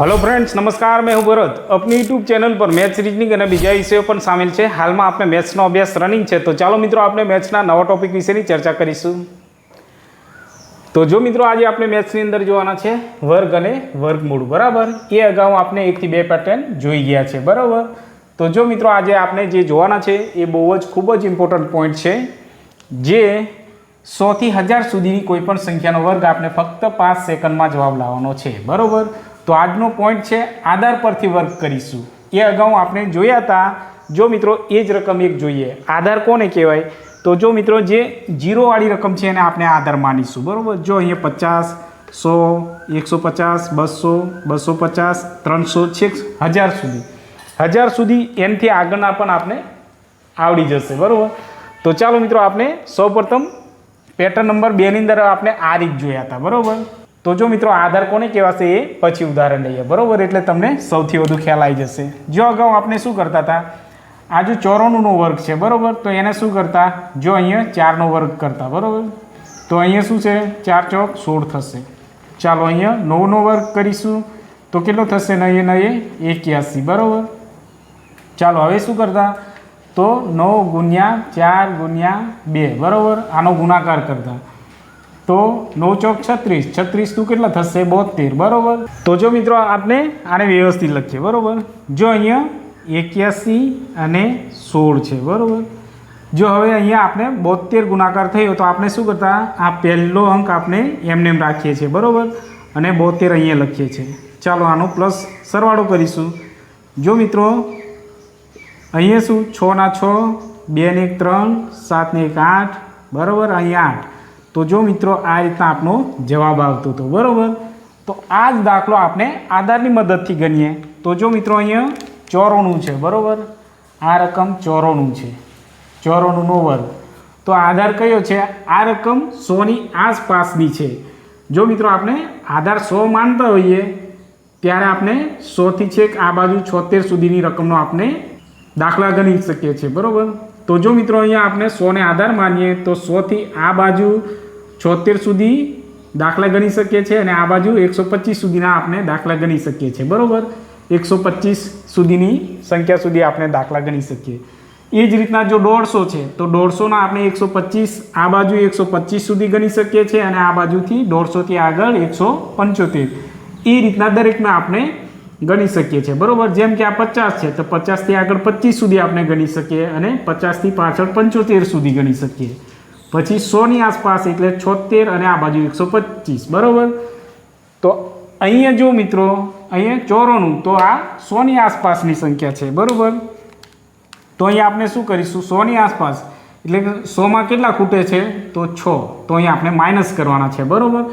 Hello friends નમસ્કાર, મેં હું ભરત. આપની યુટ્યુબ ચેનલ પર મેચ રીઝનિંગ અને બીજા વિષયો પણ સામેલ છે. હાલમાં આપણે મેથ્સનો અભ્યાસ રનિંગ છે. તો ચાલો મિત્રો, આપણે મેથ્સના નવા ટોપિક વિશેની ચર્ચા કરીશું. તો જો મિત્રો, આજે આપણે મેથ્સની અંદર જોવાના છે વર્ગ અને વર્ગમૂળ. બરાબર? એ અગાઉ આપણે એકથી બે પેટર્ન જોઈ ગયા છે. બરાબર? તો જો મિત્રો, આજે આપણે જે જોવાના છે, એ બહુ જ ખૂબ જ ઇમ્પોર્ટન્ટ પોઈન્ટ છે, જે સોથી હજાર સુધીની કોઈપણ સંખ્યાનો વર્ગ આપણે ફક્ત પાંચ સેકન્ડમાં જવાબ લાવવાનો છે. બરાબર? તો આજનો પોઈન્ટ છે આધાર પરથી વર્ક કરીશું. એ અગાઉ આપણે જોયા હતા. જો મિત્રો એ જ રકમ એક જોઈએ. આધાર કોને કહેવાય? તો જો મિત્રો જે જીરોવાળી રકમ છે એને આપણે આધાર માનીશું. બરાબર? જો અહીંયા પચાસ, સો, એકસો પચાસ, બસો બસો પચાસ, ત્રણસો, છેક હજાર સુધી. હજાર સુધી એનથી આગળના પણ આપણે આવડી જશે. બરાબર? તો ચાલો મિત્રો આપણે સૌપ્રથમ પેટર્ન નંબર બેની અંદર આપણે આ રીત જોયા હતા. બરાબર? તો જો મિત્રો આધાર કોને કહેવાશે એ પછી ઉદાહરણ લઈએ. બરાબર? એટલે તમને સૌથી વધુ ખ્યાલ આવી જશે. જો અગાઉ આપણે શું કરતા હતા? આ જો ચોરોનુંનો વર્ગ છે, બરાબર? તો એને શું કરતા? જો અહીંયા ચારનો વર્ગ કરતા, બરાબર? તો અહીંયા શું છે? ચાર ચોક સોળ થશે. ચાલો અહીંયા નવનો વર્ગ કરીશું. તો કેટલો થશે? નયે નયે એક્યાસી, બરાબર? ચાલો હવે શું કરતા? તો નવ ગુણ્યા ચાર ગુણ્યા બે, બરાબર? આનો ગુણાકાર કરતા. તો નવ ચોક છત્રીસ. છત્રીસ તું કેટલા થશે? બોતેર. બરાબર? તો જો મિત્રો આપણે આને વ્યવસ્થિત લખીએ. બરાબર? જો અહીંયા એક્યાસી અને સોળ છે. બરાબર? જો હવે અહીંયા આપણે બોતેર ગુણાકાર થયો તો આપણે શું કરતા? આ પહેલો અંક આપણે એમને એમ રાખીએ છીએ. બરાબર? અને બોતેર અહીંયા લખીએ છીએ. ચાલો આનો પ્લસ સરવાળો કરીશું. જો મિત્રો, અહીંયા શું? છ ના છ, બે ને એક ત્રણ, સાત ને એક આઠ. બરાબર? અહીંયા આઠ. તો જો મિત્રો આ રીતના આપનો જવાબ આવતો હતો બરાબર? તો આ જ દાખલો આપણે આધારની મદદથી ગણીએ. તો જો મિત્રો અહીંયા ચોરોનું છે, બરાબર? આ રકમ ચોરોનું છે. ચોરોનુંનો વર્ગ. તો આધાર કયો છે? આ રકમ સોની આસપાસની છે. જો મિત્રો આપણે આધાર સો માનતા હોઈએ, ત્યારે આપણે સોથી છેક આ બાજુ છોતેર સુધીની રકમનો આપણે દાખલા ગણી શકીએ છીએ, બરાબર? તો જો મિત્રો અહીંયા આપણે સોને આધાર માનીએ, તો સોથી આ બાજુ છોતેર સુધી દાખલા ગણી શકીએ છીએ અને આ બાજુ એકસો પચીસ સુધીના આપણે દાખલા ગણી શકીએ છીએ. બરાબર? એકસો પચીસ સુધીની સંખ્યા સુધી આપણે દાખલા ગણી શકીએ. એ જ રીતના જો દોઢસો છે, તો દોઢસોના આપણે એકસો પચીસ, આ બાજુ એકસો પચીસ સુધી ગણી શકીએ છીએ અને આ બાજુથી દોઢસોથી આગળ એકસો પંચોતેર. એ રીતના દરેકમાં આપણે ગણી શકીએ છીએ. બરોબર? જેમ કે આ પચાસ છે, તો પચાસથી આગળ પચીસ સુધી આપણે ગણી શકીએ અને પચાસથી પાછળ પંચોતેર સુધી ગણી શકીએ. પછી સોની આસપાસ એટલે છોતેર અને આ બાજુ એકસો પચીસ. બરાબર? તો અહીંયા જો મિત્રો, અહીંયા ચોરોનું, તો આ સોની આસપાસની સંખ્યા છે. બરાબર? તો અહીંયા આપણે શું કરીશું? સોની આસપાસ, એટલે સોમાં કેટલા ખૂટે છે? તો છ. તો અહીંયા આપણે માઇનસ કરવાના છે. બરાબર?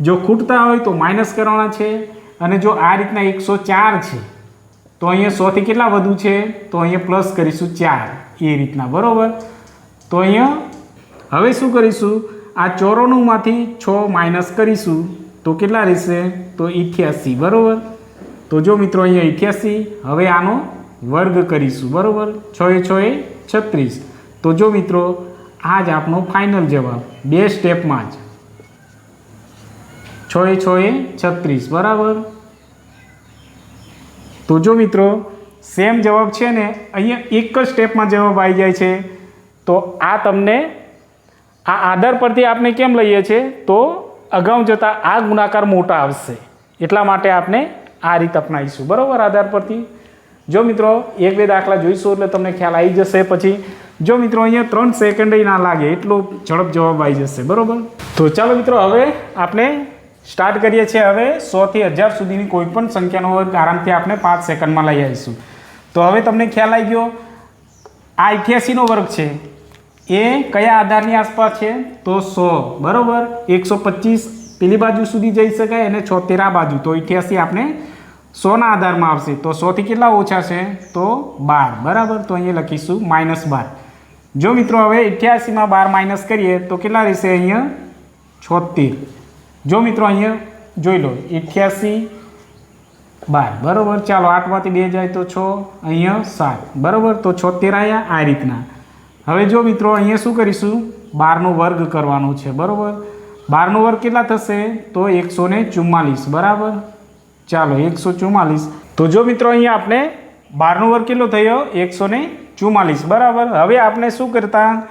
જો ખૂટતા હોય તો માઇનસ કરવાના છે. અને જો આ રીતના એકસો ચાર છે, તો અહીંયા સોથી કેટલા વધુ છે? તો અહીંયા પ્લસ કરીશું ચાર. એ રીતના, બરાબર? તો અહીંયા હવે શું કરીશું? આ ચોરોનુંમાંથી છ માઇનસ કરીશું, તો કેટલા રહેશે? તો ઇઠ્યાસી, બરાબર? તો જો મિત્રો અહીંયા ઇઠ્યાસી, હવે આનો વર્ગ કરીશું, બરાબર? છ એ છ એ છત્રીસ. તો જો મિત્રો, આ જ આપણો ફાઇનલ જવાબ. બે સ્ટેપમાં જ. છ એ છ એ છત્રીસ, બરાબર? તો જો મિત્રો સેમ જવાબ છે ને, અહીંયા એક જ સ્ટેપમાં જવાબ આવી જાય છે. તો આ તમને, આ આધાર પરથી આપણે કેમ લઈએ છીએ તો અગાઉ જતાં આ ગુણાકાર મોટા આવશે. એટલા માટે આપણે આ રીત અપનાવીશું. બરાબર આધાર પરથી? જો મિત્રો, એક બે દાખલા જોઈશું એટલે તમને ખ્યાલ આવી જશે પછી. જો મિત્રો, અહીંયા ત્રણ સેકન્ડ ના લાગે, એટલો ઝડપ જવાબ આવી જશે. બરાબર? તો ચાલો મિત્રો, હવે આપણે સ્ટાર્ટ કરીએ છીએ હવે સોથી હજાર સુધીની કોઈ પણ સંખ્યાનો વર્ગ આરામથી આપણે પાંચ સેકન્ડમાં લઈ આવીશું. તો હવે તમને ખ્યાલ આવી ગયો, આ અઠ્યાસીનો વર્ગ છે. એ કયા આધારની આસપાસ છે? તો સો. બરાબર? એકસો પચીસ પેલી બાજુ સુધી જઈ શકાય અને છોતેર આ બાજુ. તો અઠ્યાસી આપણે સોના આધારમાં આવશે. તો સોથી કેટલા ઓછા છે? તો બાર. બરાબર? તો અહીંયા લખીશું માઇનસ બાર. જો મિત્રો હવે અઠ્યાસીમાં બાર માઇનસ કરીએ તો કેટલા રહેશે અહીંયા? છોતેર. જો મિત્રો અહીંયા જોઈ લો અઠ્યાસી બાર. બરાબર? ચાલો, આઠમાંથી બે જાય તો છ, અહીંયા સાત. બરાબર? તો છોતેર આવ્યા આ રીતના. હવે જો મિત્રો, અહીંયા શું કરીશું? બારનો વર્ગ કરવાનો છે, બરાબર? બારનો વર્ગ કેટલા થશે? તો એકસો ને ચુમ્માલીસ, બરાબર? ચાલો, એકસો ચુમ્માલીસ. તો જો મિત્રો, અહીંયા આપણે બારનો વર્ગ કેટલો થયો? એકસો ને ચુમ્માલીસ, બરાબર? હવે આપણે શું કરતા?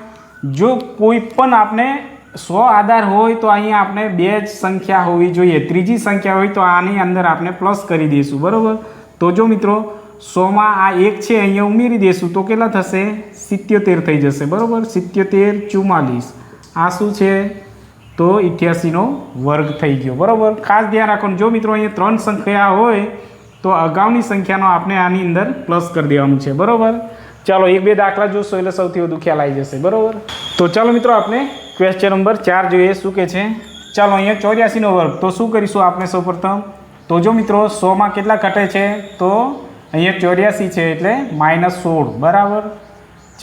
જો કોઈ પણ આપણે સો આધાર હોય તો અહીંયા આપણે બે જ સંખ્યા હોવી જોઈએ. ત્રીજી સંખ્યા હોય તો આની અંદર આપણે પ્લસ કરી દઈશું. બરાબર? તો જો મિત્રો, સોમાં આ એક છે, અહીંયા ઉમેરી દઈશું. તો કેટલા થશે? સિત્યોતેર થઈ જશે. બરાબર? સિત્યોતેર ચુમ્માલીસ. આ શું છે? તો ઇઠ્યાસીનો વર્ગ થઈ ગયો. બરાબર? ખાસ ધ્યાન રાખવાનું. જો મિત્રો, અહીંયા ત્રણ સંખ્યા હોય, તો અગાઉની સંખ્યાનો આપણે આની અંદર પ્લસ કરી દેવાનું છે. બરાબર? ચાલો, એક બે દાખલા જોશો એટલે સૌથી વધુ ખ્યાલ આવી જશે. બરાબર? તો ચાલો મિત્રો, આપણે ક્વેશ્ચન નંબર ચાર જોઈએ શું કે છે? ચાલો અહીંયા ચોર્યાસીનો વર્ગ. તો શું કરીશું આપણે સૌપ્રથમ? તો જો મિત્રો સોમાં કેટલા ઘટે છે? તો અહીંયા ચોર્યાસી છે એટલે માઇનસ સોળ. બરાબર?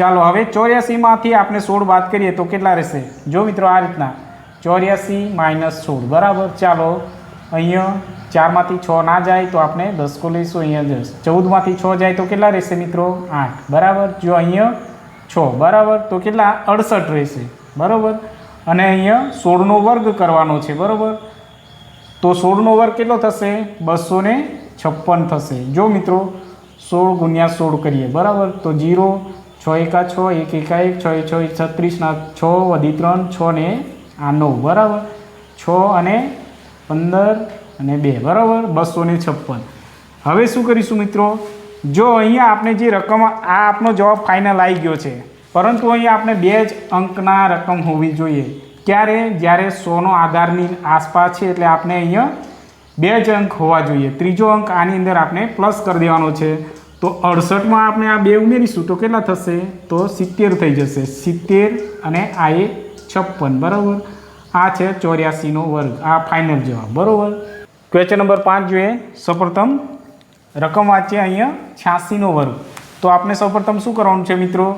ચાલો હવે ચોર્યાસીમાંથી આપણે સોળ વાત કરીએ તો કેટલા રહેશે? જો મિત્રો આ રીતના. ચોર્યાસી માઇનસ સોળ. બરાબર? ચાલો અહીંયા ચારમાંથી છ ના જાય તો આપણે દસકો લઈશું અહીંયા દસ. ચૌદમાંથી છ જાય તો કેટલા રહેશે મિત્રો? આઠ. બરાબર? જો અહીંયા છ. બરાબર? તો કેટલા? અડસઠ રહેશે. બરાબર? અને અહીંયા સોળનો વર્ગ કરવાનો છે, બરાબર? તો સોળનો વર્ગ કેટલો થશે? બસો છપ્પન થશે. જો મિત્રો, સોળ ગુણ્યા સોળ કરીએ, બરાબર? તો જીરો, છ એકા છ, એક એકા એક, છ છ છત્રીસના છ વધી ત્રણ, છ ને આ નવ બરાબર? છ અને પંદર અને બે, બરાબર? બસો છપ્પન. હવે શું કરીશું મિત્રો? જો અહીંયા આપણે જે રકમ, આ આપનો જવાબ ફાઇનલ આવી ગયો છે. પરંતુ અહીંયા આપણે બે જ અંકના રકમ હોવી જોઈએ. ક્યારે? જ્યારે સોનો આધારની આસપાસ છે એટલે આપણે અહીંયા બે જ અંક હોવા જોઈએ. ત્રીજો અંક આની અંદર આપણે પ્લસ કરી દેવાનો છે. તો અડસઠમાં આપણે આ બે ઉમેરીશું તો કેટલા થશે? તો સિત્તેર થઈ જશે. સિત્તેર અને આ એ છપ્પન. બરાબર? આ છે ચોર્યાસીનો વર્ગ. આ ફાઇનલ જવાબ. બરાબર? ક્વેશ્ચન નંબર પાંચ જોઈએ. સૌપ્રથમ રકમ વાંચીએ અહીંયા છ્યાસીનો વર્ગ. તો આપણે સૌપ્રથમ શું કરવાનું છે મિત્રો?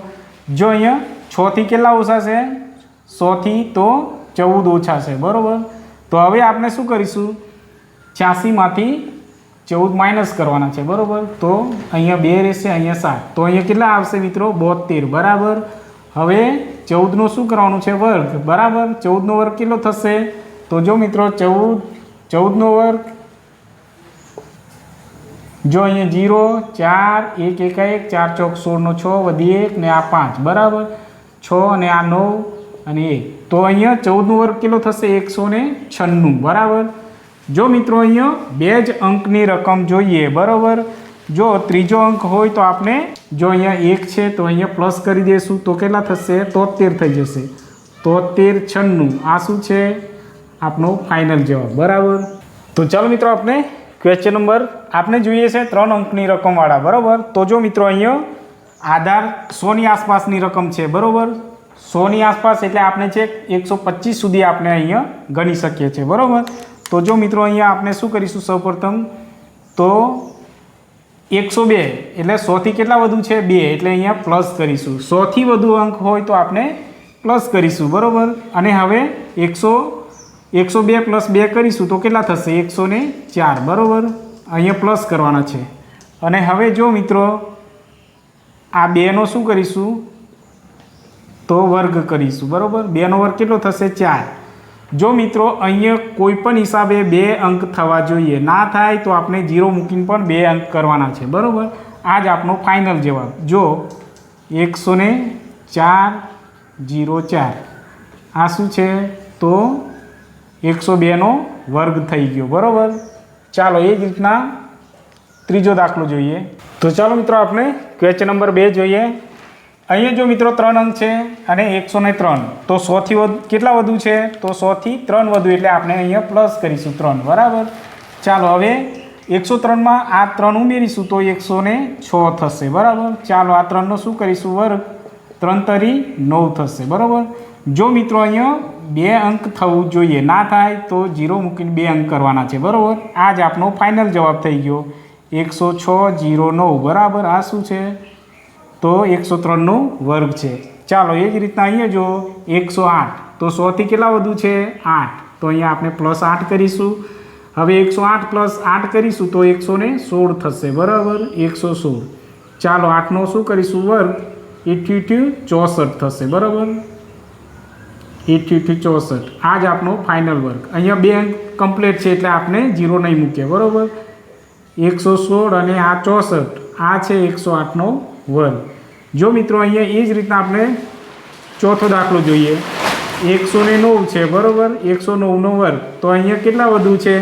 જો અહીંયા છથી કેટલા ઓછા છે? સોથી તો ચૌદ ઓછા છે, બરાબર? તો હવે આપણે શું કરીશું? છ્યાસીમાંથી ચૌદ માઇનસ કરવાના છે, બરાબર? તો અહીંયા બે રહેશે, અહીંયા સાત. તો અહીંયા કેટલા આવશે મિત્રો? બોતેર, બરાબર? હવે ચૌદનો શું કરવાનું છે વર્ગ? બરાબર? ચૌદનો વર્ગ કેટલો થશે? તો જો મિત્રો, ચૌદ, ચૌદનો વર્ગ જો અહીંયા જીરો, ચાર, એક, એકા, એક, ચાર, ચોક, સોળનો છ, વધી એક ને આ પાંચ, બરાબર? છ અને આ નવ અને એક. તો અહીંયા ચૌદનું વર્ગ કેટલો થશે? એકસો ને છન્નું, બરાબર? જો મિત્રો અહીંયા બે જ અંકની રકમ જોઈએ, બરાબર? જો ત્રીજો અંક હોય તો આપણે, જો અહીંયા એક છે તો અહીંયા પ્લસ કરી દઈશું તો કેટલા થશે? તોતેર થઈ જશે. તોતેર છન્નું. આ શું છે? આપનો ફાઇનલ જવાબ, બરાબર? તો ચાલો મિત્રો આપણે ક્વેશ્ચન નંબર આપણે જોઈએ છે ત્રણ અંકની રકમવાળા, બરાબર? તો જો મિત્રો અહીંયા આધાર સોની આસપાસની રકમ છે, બરાબર? સોની આસપાસ એટલે આપણે છે એકસો પચીસ સુધી આપણે અહીંયા ગણી શકીએ છીએ, બરાબર? તો જો મિત્રો અહીંયા આપણે શું કરીશું સૌપ્રથમ? તો એકસો બે, એટલે સોથી કેટલા વધુ છે? બે, એટલે અહીંયા પ્લસ કરીશું. સોથી વધુ અંક હોય તો આપણે પ્લસ કરીશું, બરાબર? અને હવે એકસો એકસો બે પ્લસ બે કરીશું તો કેટલા થશે? એકસો ને ચાર. બરાબર? અહીંયા પ્લસ કરવાના છે. અને હવે જો મિત્રો, આ બેનો શું કરીશું? તો વર્ગ કરીશું. બરાબર? બેનો વર્ગ કેટલો થશે? ચાર. જો મિત્રો, અહીંયા કોઈ પણ હિસાબે બે અંક થવા જોઈએ. ના થાય તો આપણે જીરો મૂકીને પણ બે અંક કરવાના છે. બરાબર? આ જ આપણો ફાઇનલ જવાબ. જો એકસો ને ચાર, જીરો ચાર. આ શું છે? તો એકસો બેનો વર્ગ થઈ ગયો. બરાબર? ચાલો એ જ રીતના ત્રીજો દાખલો જોઈએ. તો ચાલો મિત્રો આપણે ક્વેશ્ચન નંબર બે જોઈએ. અહીંયા જો મિત્રો ત્રણ અંક છે અને એકસો ને ત્રણ, તો સોથી વધુ, કેટલા વધુ છે? તો સોથી ત્રણ વધુ, એટલે આપણે અહીંયા પ્લસ કરીશું ત્રણ. બરાબર? ચાલો હવે એકસો ત્રણમાં આ ત્રણ ઉમેરીશું તો એકસો ને છ થશે. બરાબર? ચાલો આ ત્રણનો શું કરીશું વર્ગ? ત્રણ તરી નવ થશે. બરાબર? જો મિત્રો અહીંયા બે અંક થવું જોઈએ. ના થાય તો જીરો મૂકીને બે અંક કરવાના છે. બરાબર? આ જ આપનો ફાઇનલ જવાબ થઈ ગયો. એકસો છ, જીરો નવ. બરાબર? આ શું છે? તો એકસો ત્રણનો વર્ગ છે. ચાલો, એ જ રીતના અહીંયા જો એકસો આઠ. તો સોથી કેટલા વધુ છે? આઠ. તો અહીંયા આપણે પ્લસ આઠ કરીશું. હવે એકસો આઠ પ્લસ આઠ કરીશું તો એકસો ને સોળ થશે. બરાબર? એકસો સોળ. ચાલો, આઠનો શું કરીશું? વર્ગ. એઠ્યુઠ્યુ ચોસઠ થશે. બરાબર? એઠ્યુઠ્યુ ચોસઠ આ જ આપણો ફાઇનલ વર્ક અહીંયા બે કમ્પ્લીટ છે એટલે આપણે જીરો નહીં મૂકીએ બરાબર? એકસો સોળ અને આ ચોસઠ, આ છે એકસો આઠનો વર્ગ. જો મિત્રો અહીંયા એ જ રીતના આપણે ચોથો દાખલો જોઈએ. એકસો ને નવ છે, બરાબર? એકસો નવનો વર્ગ. તો અહીંયા કેટલા વધુ છે?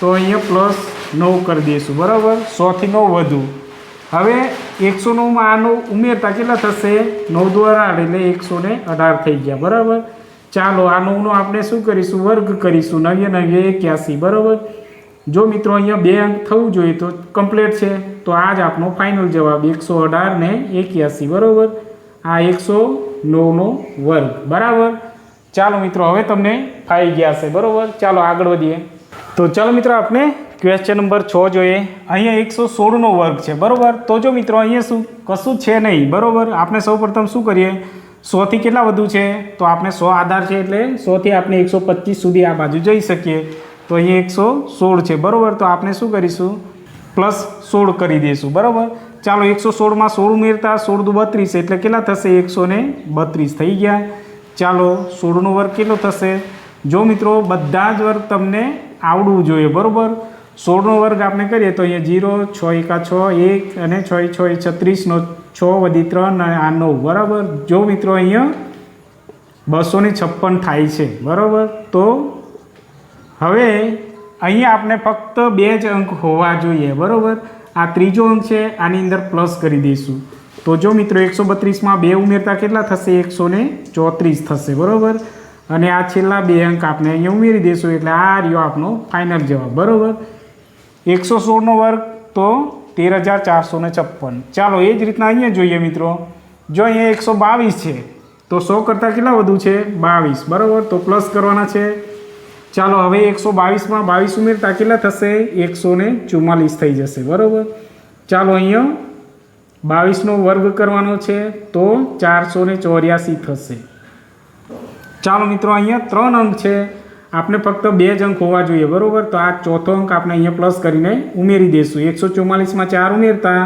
તો અહીંયા પ્લસ નવ કરી દઈશું, બરાબર? સોથી નવ વધુ. હવે એકસો નવમાં આનો ઉમેરતા કેટલા થશે? નવ દ્વારા, એટલે એકસો અઢાર થઈ ગયા, બરાબર? ચાલો આ નવનો આપણે શું કરીશું? વર્ગ કરીશું. નવ્ય નવ્ય એક્યાસી. બરાબર? જો મિત્રો અહીંયા બે અંક થવું જોઈએ તો કમ્પ્લીટ છે. તો આ જ આપણો ફાઇનલ જવાબ, એકસો અઢાર ને એક્યાસી. બરાબર? આ એકસો નવનો વર્ગ. બરાબર? ચાલો મિત્રો, હવે તમને ફાઈ ગયા છે. બરાબર? ચાલો આગળ વધીએ. તો ચાલો મિત્રો આપણે ક્વેશ્ચન નંબર છ જોઈએ. અહીંયા એકસો સોળનો વર્ગ છે. બરાબર? તો જો મિત્રો, અહીંયા શું? કશું છે નહીં. બરાબર? આપણે સૌ શું કરીએ? સોથી કેટલા વધુ છે? તો આપણે સો આધાર છે એટલે સોથી આપણે એકસો પચીસ સુધી આ બાજુ જઈ શકીએ. તો અહીં એકસો સોળ છે, બરાબર? તો આપણે શું કરીશું? પ્લસ સોળ કરી દઈશું, બરાબર? ચાલો એકસો સોળમાં સોળ ઉમેરતા સોળ દુ બત્રીસ એટલે કેટલા થશે? એકસો ને બત્રીસ થઈ ગયા. ચાલો સોળનો વર્ગ કેટલો થશે? જો મિત્રો, બધા જ વર્ગ તમને આવડવું જોઈએ, બરાબર? સોળનો વર્ગ આપણે કરીએ તો અહીંયા જીરો, છ એકા છ, એક અને છ છ છત્રીસનો છ વધી ત્રણ અને આ નવ બરાબર? જો મિત્રો અહીંયા બસો ને છપ્પન થાય છે, બરાબર? તો હવે અહીંયા આપણે ફક્ત બે જ અંક હોવા જોઈએ, બરાબર? આ ત્રીજો અંક છે, આની અંદર પ્લસ કરી દઈશું. તો જો મિત્રો એકસો બત્રીસમાં બે ઉમેરતા કેટલા થશે? એકસો ચોત્રીસ થશે, બરાબર? અને આ છેલ્લા બે અંક આપણે અહીંયા ઉમેરી દઈશું, એટલે આ રહ્યો આપનો ફાઇનલ જવાબ, બરાબર? એકસો સોળનો વર્ગ તો તેર હજાર ચારસો ને છપ્પન. ચાલો, એ જ રીતના અહીંયા જોઈએ મિત્રો. જો અહીંયા એકસો બાવીસ છે, તો સો કરતાં કેટલા વધુ છે? બાવીસ. બરાબર? તો પ્લસ કરવાના છે. ચાલો, હવે એકસો બાવીસમાં બાવીસ ઉમેરતા કેટલા થશે? એકસો ને ચુમ્માલીસ થઈ જશે. બરાબર? ચાલો, અહીંયા બાવીસનો વર્ગ કરવાનો છે, તો ચારસો ને ચોર્યાસી થશે. ચાલો મિત્રો, અહીંયા ત્રણ અંક છે. આપણે ફક્ત બે જ અંક હોવા જોઈએ, બરાબર? તો આ ચોથો અંક આપણે અહીંયા પ્લસ કરીને ઉમેરી દઈશું એકસો ચુમ્માલીસમાં ચાર ઉમેરતા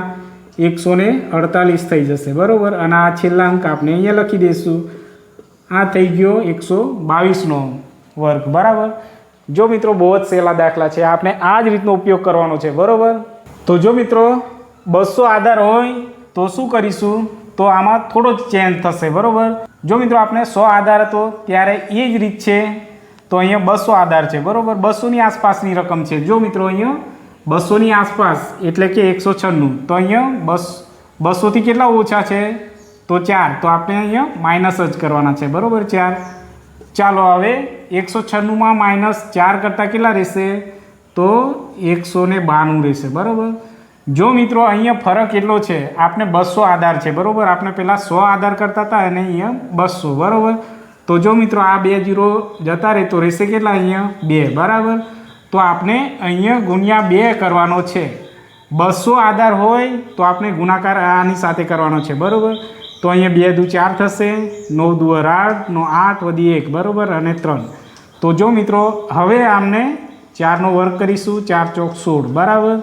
એકસો ને અડતાલીસ થઈ જશે, બરાબર? અને આ છેલ્લા અંક આપણે અહીંયા લખી દઈશું આ થઈ ગયો એકસો બાવીસનો વર્ગ, બરાબર? જો મિત્રો બહુ જ સહેલા દાખલા છે આપણે આ જ રીતનો ઉપયોગ કરવાનો છે, બરાબર? તો જો મિત્રો બસો આધાર હોય, તો શું કરીશું? તો આમાં થોડો જ ચેન્જ થશે, બરાબર? જો મિત્રો આપણે સો આધાર હતો, ત્યારે એ જ રીત છે. તો અહીંયા બસો આધાર છે, બરાબર? બસોની આસપાસની રકમ છે. જો મિત્રો અહીંયા બસોની આસપાસ એટલે કે એકસો છન્નું, તો અહીંયા બસ, બસોથી કેટલા ઓછા છે? તો ચાર. તો આપણે અહીંયા માઇનસ જ કરવાના છે, બરાબર? ચાર. ચાલો હવે એકસો છન્નુંમાં માઇનસ ચાર કરતાં કેટલા રહેશે? તો એકસો ને બાણું રહેશે, બરાબર? જો મિત્રો અહીંયા ફરક એટલો છે, આપણે બસો આધાર છે, બરાબર? આપણે પહેલાં સો આધાર કરતા હતા અને અહીંયા બસો, બરાબર? તો જો મિત્રો આ બે જીરો જતા રહે તો રહેશે કેટલા અહીંયા? બે. બરાબર? તો આપણે અહીંયા ગુણ્યા બે કરવાનો છે. બસો આધાર હોય તો આપણે ગુણાકાર આની સાથે કરવાનો છે. બરાબર? તો અહીંયા બે દુ ચાર થશે. નવ દુ આઠ નો આઠ વધી એક. બરાબર? અને ત્રણ. તો જો મિત્રો, હવે આમને ચારનો વર્ગ કરીશું. ચાર ચોક સોળ. બરાબર?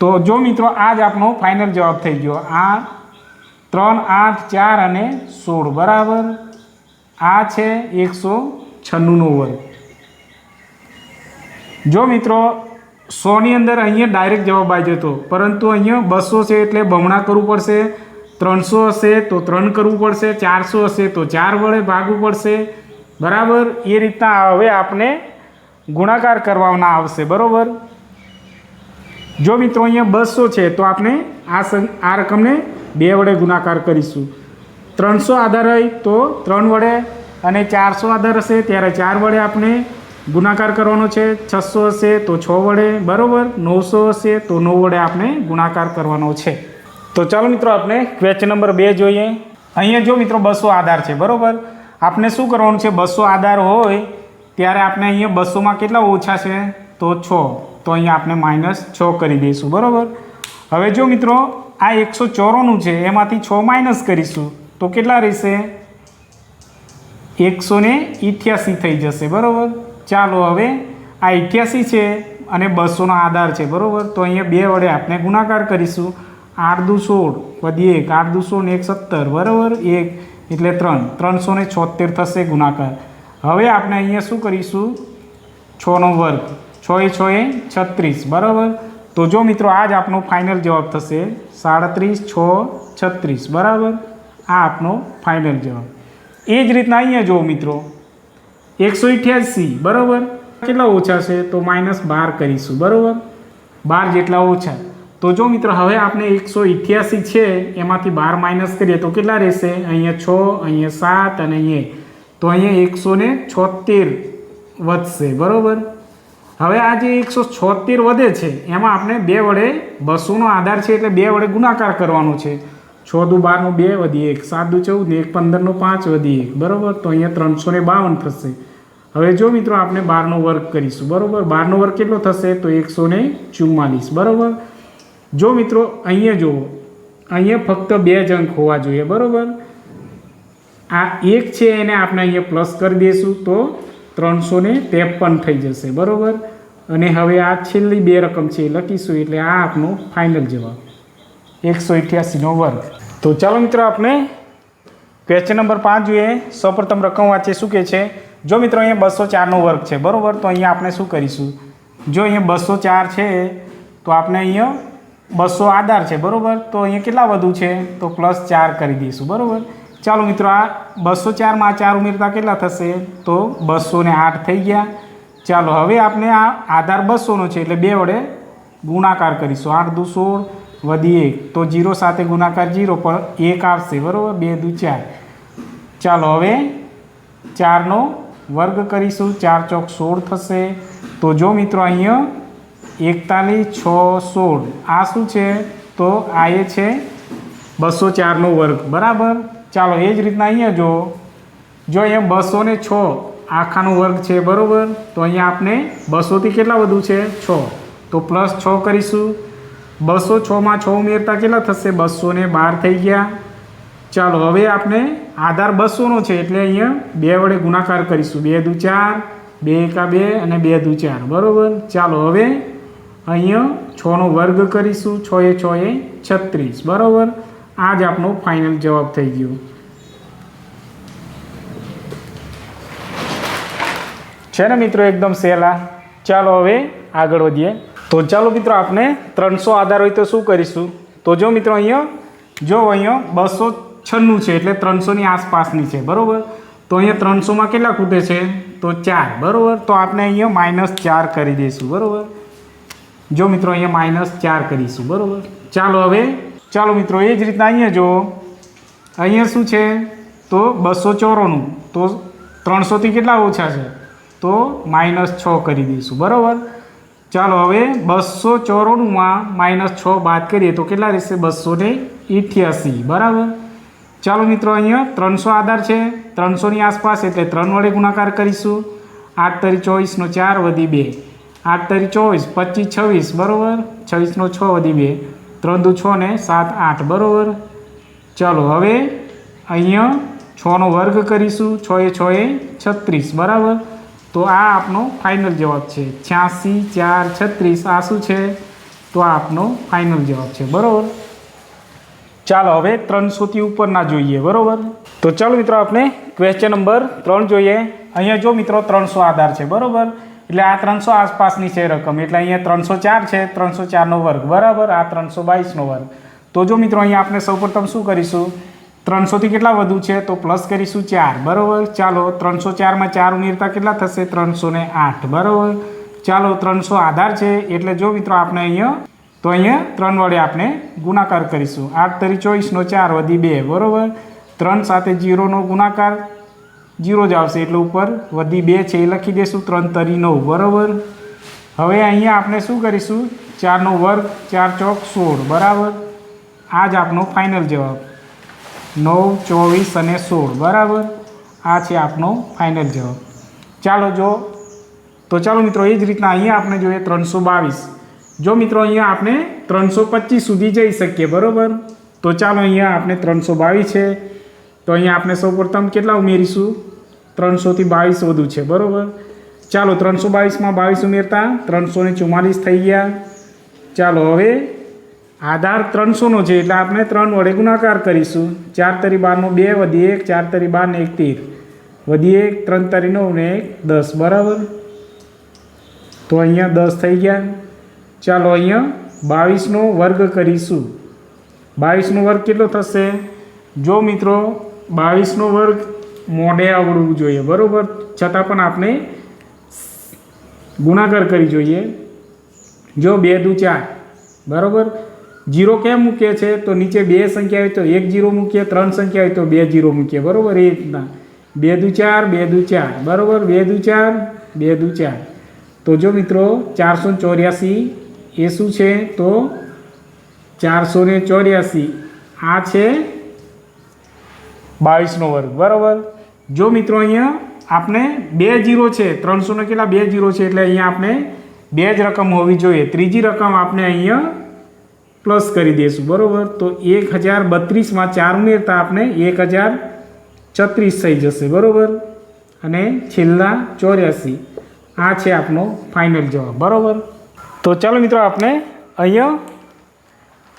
તો જો મિત્રો આ જ આપણો ફાઇનલ જવાબ થઈ ગયો. આ ત્રણ, આઠ, ચાર અને સોળ. બરાબર? આ છે એકસો છન્નુંનો વર્ગ. જો મિત્રો, સોની અંદર અહીંયા ડાયરેક્ટ જવાબ આવી જતો, પરંતુ અહીંયા બસો છે એટલે બમણા કરવું પડશે, ત્રણસો હશે તો ત્રણ કરવું પડશે, ચારસો હશે તો ચાર વડે ભાગવું પડશે. બરાબર? એ રીતના હવે આપણે ગુણાકાર કરવાના આવશે, બરાબર? જો મિત્રો અહીંયા બસો છે તો આપણે આ આ રકમને બે વડે ગુણાકાર કરીશું. ત્રણસો આધાર હોય તો ત્રણ વડે અને ચારસો આધાર હશે ત્યારે ચાર વડે આપણે ગુણાકાર કરવાનો છે. છસો હશે તો છ વડે, બરાબર? નવસો હશે તો નવ વડે આપણે ગુણાકાર કરવાનો છે. તો ચાલો મિત્રો આપણે ક્વેશ્ચન નંબર બે જોઈએ. અહીંયા જો મિત્રો બસો આધાર છે, બરાબર? આપણે શું કરવાનું છે? બસો આધાર હોય ત્યારે આપણે અહીંયા બસોમાં કેટલા ઓછા છે? તો છ. તો અહીંયા આપણે માઇનસ છ કરી દઈશું, બરાબર? હવે જો મિત્રો આ એકસો ચોરાણું છે, એમાંથી છ માઇનસ કરીશું. તો કેટલા રહેશે? એકસો ને ઇઠ્યાસી થઈ જશે, બરાબર? ચાલો હવે આ ઇઠ્યાસી છે અને બસોનો આધાર છે, બરાબર? તો અહીંયા બે વડે આપણે ગુણાકાર કરીશું. આઠ દુ સોળ વધી એક આઠ દુ સોળ એક સત્તર, બરાબર? એક એટલે ત્રણ, ત્રણસો ને છોતેર થશે ગુણાકાર. હવે આપણે અહીંયા શું કરીશું? છનો વર્ગ, છ એ છ એ છત્રીસ, બરાબર? તો જો મિત્રો આ જ આપણો ફાઇનલ જવાબ થશે સાડત્રીસ, છ, છત્રીસ, બરાબર? આ આપનો ફાઇનલ જવાબ. એ જ રીતના અહીંયા જુઓ મિત્રો. એકસો અઠ્યાસી, બરાબર? કેટલા ઓછા છે? તો માઇનસ બાર કરીશું, બરાબર? બાર જેટલા ઓછા. તો જો મિત્રો, હવે આપણે એકસો અઠ્યાસી છે, એમાંથી બાર માઇનસ કરીએ તો કેટલા રહેશે? અહીંયા છ, અહીંયા સાત અને અહીંયા તો અહીંયા એકસો ને છોતેર વધશે, બરાબર? હવે આ જે એકસો છોતેર વધે છે, એમાં આપણે બે વડે બસોનો આધાર છે, એટલે બે વડે ગુણાકાર કરવાનો છે. છ દુ બારનું બે વધી એક, સાત દુ ચૌદ એક પંદરનું પાંચ વધી એક. બરાબર? તો અહીંયા ત્રણસો ને બાવન થશે. હવે જો મિત્રો આપણે બારનો વર્ગ કરીશું. બરાબર? બારનો વર્ગ કેટલો થશે? તો એકસો ને ચુમ્માલીસ. બરાબર? જો મિત્રો અહીંયા જુઓ, અહીંયા ફક્ત બે જ અંક હોવા જોઈએ. બરાબર? આ એક છે એને આપણે અહીંયા પ્લસ કરી દઈશું તો ત્રણસો ને ત્રેપન થઈ જશે. બરાબર? અને હવે આ છેલ્લી બે રકમ છે એ લખીશું એટલે આ આપનો ફાઇનલ જવાબ. એકસો અઠ્યાસીનો વર્ગ. તો ચાલો મિત્રો આપણે ક્વેશ્ચન નંબર પાંચ જોઈએ. સૌપ્રથમ રકમ વાંચે શું કહે છે? જો મિત્રો અહીંયા બસો ચારનો વર્ગ છે, બરાબર? તો અહીંયા આપણે શું કરીશું? જો અહીંયા બસો ચાર છે, તો આપણે અહીંયા બસો આધાર છે, બરાબર? તો અહીંયા કેટલા વધુ છે? તો પ્લસ ચાર કરી દઈશું, બરાબર? ચાલો મિત્રો, આ બસો ચારમાં આ ચાર ઉમેરતા કેટલા થશે? તો બસો ને આઠ થઈ ગયા. ચાલો, હવે આપણે આ આધાર બસોનો છે, એટલે બે વડે ગુણાકાર કરીશું. આઠ દુ સોળ વધી એક તો જીરો સાથે ગુણાકાર જીરો, પણ એક આવશે. બરાબર? બે દુ ચાર. ચાલો હવે ચારનો વર્ગ કરીશું. ચાર ચોક સોળ થશે. તો જો મિત્રો અહીંયા એકતાલીસ, છ, સોળ. આ શું છે? તો આ એ છે બસો ચારનો વર્ગ. બરાબર? ચાલો એ જ રીતના અહીંયા જો જો અહીંયા બસો ને છ આખાનો વર્ગ છે, બરાબર? તો અહીંયા આપણે બસોથી કેટલા વધુ છે? છ. તો પ્લસ છ કરીશું. બસો છમાં છ ઉમેરતા કેટલા થશે? બસો ને બાર થઈ ગયા. ચાલો, હવે આપણે આધાર બસોનો છે એટલે અહીંયા બે વડે ગુણાકાર કરીશું. બે દુ ચાર, બે એકા બે અને બે દુ ચાર. બરાબર? ચાલો, હવે અહીંયા છનો વર્ગ કરીશું. છ એ છ એ છત્રીસ. બરાબર? આ જ આપણો ફાઇનલ જવાબ થઈ ગયો. છે ને મિત્રો, એકદમ સહેલા? ચાલો, હવે આગળ વધીએ. તો ચાલો મિત્રો આપણે ત્રણસો આધાર હોય તો શું કરીશું? તો જો મિત્રો અહીંયા, જો અહીંયા બસો છન્નું છે એટલે ત્રણસોની આસપાસની છે, બરાબર? તો અહીંયા ત્રણસોમાં કેટલા ખૂટે છે? તો ચાર, બરાબર? તો આપણે અહીંયા માઇનસ ચાર કરી દઈશું, બરાબર? જો મિત્રો અહીંયા માઇનસ ચાર કરીશું, બરાબર? ચાલો હવે, ચાલો મિત્રો એ જ રીતના અહીંયા જો અહીંયા શું છે? તો બસો ચોરોનું, તો ત્રણસોથી કેટલા ઓછા છે? તો માઇનસ છ કરી દઈશું, બરાબર? ચાલો હવે બસો ચોરાણુંમાં માઇનસ છ બાદ કરીએ તો કેટલા રહેશે? બસો ને બરાબર? ચાલો મિત્રો અહીંયા ત્રણસો આધાર છે. ત્રણસોની આસપાસ એટલે ત્રણ વડે ગુણાકાર કરીશું. આઠ તરી ચોવીસનો ચાર વધી બે. આઠ તરી ચોવીસ, પચીસ છવ્વીસ. બરાબર? છવ્વીસનો છ વધી બે. ત્રણ દુ છ ને સાત આઠ. બરાબર? ચાલો હવે અહીંયા છનો વર્ગ કરીશું. છ એ છ એ છત્રીસ. બરાબર? તો આ આપનો ફાઇનલ જવાબ છે. છ્યાસી, ચાર, છત્રીસ, આ શું છે? તો આ આપનો ફાઇનલ જવાબ છે. બરાબર? ચાલો, હવે ત્રણસોથી ઉપરના જોઈએ. બરાબર? તો ચાલો મિત્રો, આપણે ક્વેશ્ચન નંબર ત્રણ જોઈએ. અહીંયા જો મિત્રો, ત્રણસો આધાર છે. બરાબર? એટલે આ ત્રણસો આસપાસની છે રકમ. એટલે અહીંયા ત્રણસો ચાર છે, ત્રણસો ચારનો વર્ગ. બરાબર? આ ત્રણસો બાવીસનો વર્ગ. તો જો મિત્રો, અહીંયા આપણે સૌપ્રથમ શું કરીશું? ત્રણસોથી કેટલા વધુ છે? તો પ્લસ કરીશું ચાર. બરાબર? ચાલો ત્રણસો ચારમાં ચાર ઉમેરતા કેટલા થશે? ત્રણસો ને આઠ. બરાબર? ચાલો, ત્રણસો આધાર છે. એટલે જો મિત્રો આપણે અહીંયા, તો અહીંયા ત્રણ વડે આપણે ગુણાકાર કરીશું. આઠ તરી ચોવીસનો ચાર વધી બે. બરાબર? ત્રણ સાથે જીરોનો ગુણાકાર જીરો જ આવશે. એટલે ઉપર વધી બે છે. એ લખી દઈશું ત્રણ તરી નવ. બરાબર? હવે અહીંયા આપણે શું કરીશું? ચારનો વર્ગ, ચાર ચોક સોળ. બરાબર? આ જ આપનો ફાઇનલ જવાબ. નવ, ચોવીસ અને સોળ, બરાબર? આ છે આપનો ફાઇનલ જવાબ. ચાલો જો, તો ચાલો મિત્રો, એ જ રીતના અહીંયા આપણે જોઈએ ત્રણસો બાવીસ. જો મિત્રો, અહીંયા આપણે ત્રણસો પચીસ સુધી જઈ શકીએ, બરાબર? તો ચાલો અહીંયા આપણે ત્રણસો બાવીસ છે. તો અહીંયા આપણે સૌપ્રથમ કેટલા ઉમેરીશું? ત્રણસોથી બાવીસ વધુ છે, બરાબર? ચાલો ત્રણસો બાવીસમાં બાવીસ ઉમેરતા ત્રણસો ને ચુમ્માલીસ થઈ ગયા. ચાલો હવે આધાર ત્રણસોનો છે એટલે આપણે ત્રણ વડે ગુણાકાર કરીશું. ચાર તરી બારનો બે વધી એક, ચાર તરી બાર ને એક તેર. વધી એક, ત્રણ તરી નવ ને એક, દસ. બરાબર? તો અહીંયા દસ થઈ ગયા. ચાલો અહીંયા બાવીસનો વર્ગ કરીશું. બાવીસનો વર્ગ કેટલો થશે? જો મિત્રો, બાવીસનો વર્ગ મોઢે આવડવું જોઈએ, બરાબર? છતાં પણ આપણે ગુણાકાર કરી જોઈએ. જો બે દુ ચાર, બરાબર? જીરો કેમ મૂકીએ છે? તો નીચે બે સંખ્યા હોય તો એક જીરો મૂકીએ, ત્રણ સંખ્યા હોય તો બે જીરો મૂકીએ. બરાબર? એ રીતના. બે દુ ચાર, બે દુ ચાર. બરાબર? બે દુ ચાર, બે દુ ચાર. તો જો મિત્રો, ચારસો ચોર્યાસી એ શું છે? તો ચારસો ને ચોર્યાસી. આ છે બાવીસનો વર્ગ. બરાબર? જો મિત્રો અહીંયા આપણે બે જીરો છે, ત્રણસો ને કેટલા? બે જીરો છે. એટલે અહીંયા આપણે બે જ રકમ હોવી જોઈએ. ત્રીજી રકમ આપણે અહીંયા પ્લસ કરી દઈશું, બરાબર? તો એક હજાર બત્રીસમાં ચાર ઉમેરતા આપણે એક હજાર છત્રીસ થઈ જશે, બરાબર? અને છેલ્લા ચોર્યાસી. આ છે આપણો ફાઇનલ જવાબ, બરાબર? તો ચાલો મિત્રો આપણે અહીંયા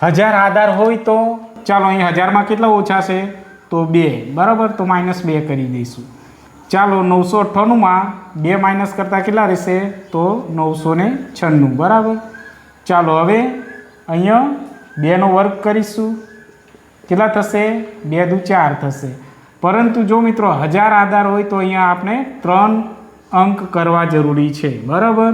હજાર આધાર હોય તો ચાલો અહીં હજારમાં કેટલા ઓછા છે? તો બે, બરાબર? તો માઇનસ બે કરી દઈશું. ચાલો, નવસો અઠ્ઠાણુંમાં બે માઇનસ કરતાં કેટલા રહેશે? તો નવસો ને છન્નું, બરાબર? ચાલો, હવે અહીંયા બેનો વર્ગ કરીશું. કેટલા થશે? બે દુ ચાર થશે. પરંતુ જો મિત્રો હજાર આધાર હોય તો અહીંયા આપણે ત્રણ અંક કરવા જરૂરી છે. બરાબર?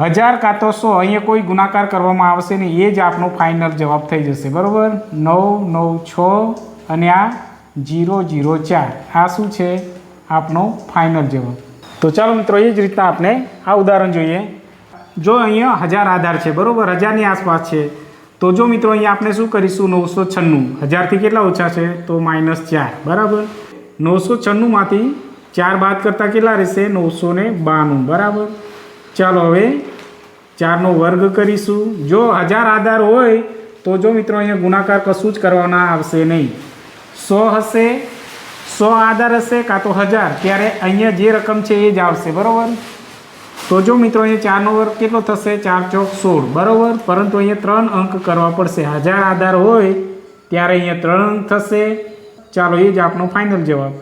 હજાર કાં તો સો, અહીંયા કોઈ ગુણાકાર કરવામાં આવશે નહીં. એ જ આપણો ફાઇનલ જવાબ થઈ જશે. બરાબર? નવ નવ, છ અને આ જીરો જીરો, ચાર. આ શું છે? આપણો ફાઇનલ જવાબ. તો ચાલો મિત્રો, એ જ રીતના આપણે આ ઉદાહરણ જોઈએ. જો અહીંયા હજાર આધાર છે, બરાબર? હજારની આસપાસ છે. તો જો મિત્રો અહીંયા આપણે શું કરીશું? નવસો છન્નું. હજારથી કેટલા ઓછા છે? તો માઇનસ ચાર. બરાબર? નવસો છન્નુંમાંથી ચાર બાદ કરતાં કેટલા રહેશે? નવસો ને બાણું. બરાબર? ચાલો હવે ચારનો વર્ગ કરીશું. જો હજાર આધાર હોય, તો જો મિત્રો અહીંયા ગુણાકાર કશું જ કરવાના આવશે નહીં. સો હશે, સો આધાર હશે, કાં તો હજાર. ત્યારે અહીંયા જે રકમ છે એ જ આવશે. બરાબર? તો જો મિત્રો અહીંયા ચારનો વર્ગ કેટલો થશે? ચાર ચોક સોળ. બરાબર? પરંતુ અહીંયા ત્રણ અંક કરવા પડશે. હજાર આધાર હોય ત્યારે અહીંયા ત્રણ અંક થશે. ચાલો, એ જ આપણો ફાઇનલ જવાબ.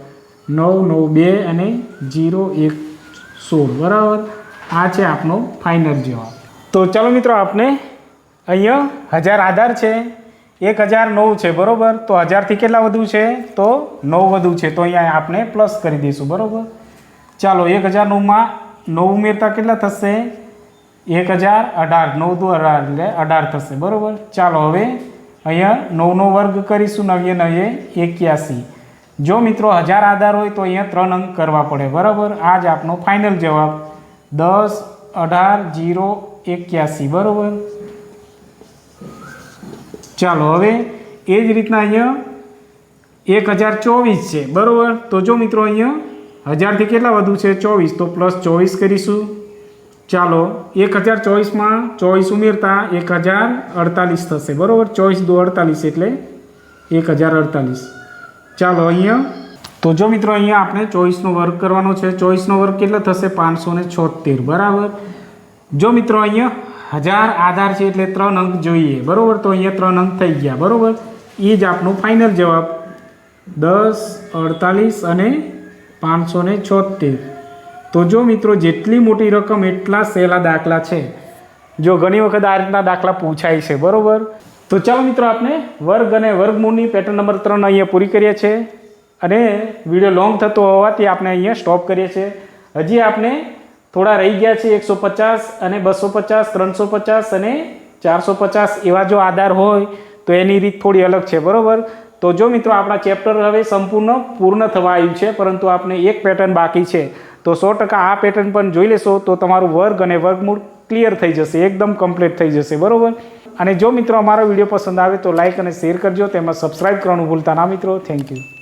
નવ નવ, બે અને જીરો, એક, સોળ. બરાબર? આ છે આપણો ફાઇનલ જવાબ. તો ચાલો મિત્રો આપણે અહીંયા હજાર આધાર છે. એક હજાર નવ છે. બરાબર? તો હજારથી કેટલા વધુ છે? તો નવ વધુ છે. તો અહીંયા આપણે પ્લસ કરી દઈશું. બરાબર? ચાલો, એક હજાર નવમાં નવ ઉમેરતા કેટલા થશે? એક હજાર અઢાર, નવ દુ અઢાર એટલે અઢાર થશે, બરાબર? ચાલો હવે અહીંયા નવનો વર્ગ કરીશું નવે નવે એક્યાસી. જો મિત્રો હજાર આધાર હોય તો અહીંયા ત્રણ અંક કરવા પડે, બરાબર? આ જ આપનો ફાઇનલ જવાબ. દસ, અઢાર, જીરો, એક્યાસી, બરાબર? ચાલો હવે એ જ રીતના અહીંયા એક હજાર ચોવીસ છે, બરાબર? તો જો મિત્રો અહીંયા હજારથી કેટલા વધુ છે? ચોવીસ. તો પ્લસ ચોવીસ કરીશું. ચાલો, એક હજાર ચોવીસમાં ચોવીસ ઉમેરતા એક હજાર અડતાલીસ થશે. બરાબર? ચોવીસ દો અડતાલીસ એટલે એક હજાર અડતાલીસ. ચાલો, અહીંયા. તો જો મિત્રો, અહીંયા આપણે ચોવીસનો વર્ગ કરવાનો છે. ચોવીસનો વર્ગ કેટલો થશે? પાંચસો ને છોતેર બરાબર? જો મિત્રો, અહીંયા હજાર આધાર છે એટલે ત્રણ અંક જોઈએ. બરાબર? તો અહીંયા ત્રણ અંક થઈ ગયા. બરાબર? એ જ આપણો ફાઇનલ જવાબ. દસ, અડતાલીસ અને પાંચસો ને છોતેર તો જો મિત્રો, જેટલી મોટી રકમ એટલા સહેલા દાખલા છે. જો ઘણી વખત આ રીતના દાખલા પૂછાય છે, બરાબર? તો ચાલો મિત્રો, આપણે વર્ગ અને વર્ગમૂળની પેટર્ન નંબર ત્રણ અહીંયા પૂરી કરીએ છીએ. અને વીડિયો લોંગ થતો હોવાથી આપણે અહીંયા સ્ટોપ કરીએ છીએ. હજી આપણે થોડા રહી ગયા છે એકસો પચાસ અને બસો પચાસ, ત્રણસો પચાસ અને ચારસો પચાસ એવા જો આધાર હોય, તો એની રીત થોડી અલગ છે, બરાબર? તો જો મિત્રો આપણા ચેપ્ટર હવે સંપૂર્ણ પૂર્ણ થવા આવ્યું છે, પરંતુ આપણે એક પેટર્ન બાકી છે. તો સો ટકા આ પેટર્ન પણ જોઈ લેશો તો તમારું વર્ગ અને વર્ગમૂળ ક્લિયર થઈ જશે, એકદમ કમ્પ્લીટ થઈ જશે, બરાબર? અને જો મિત્રો અમારો વીડિયો પસંદ આવે તો લાઇક અને શેર કરજો તેમાં સબસ્ક્રાઇબ કરવાનું ભૂલતા ના મિત્રો. Thank you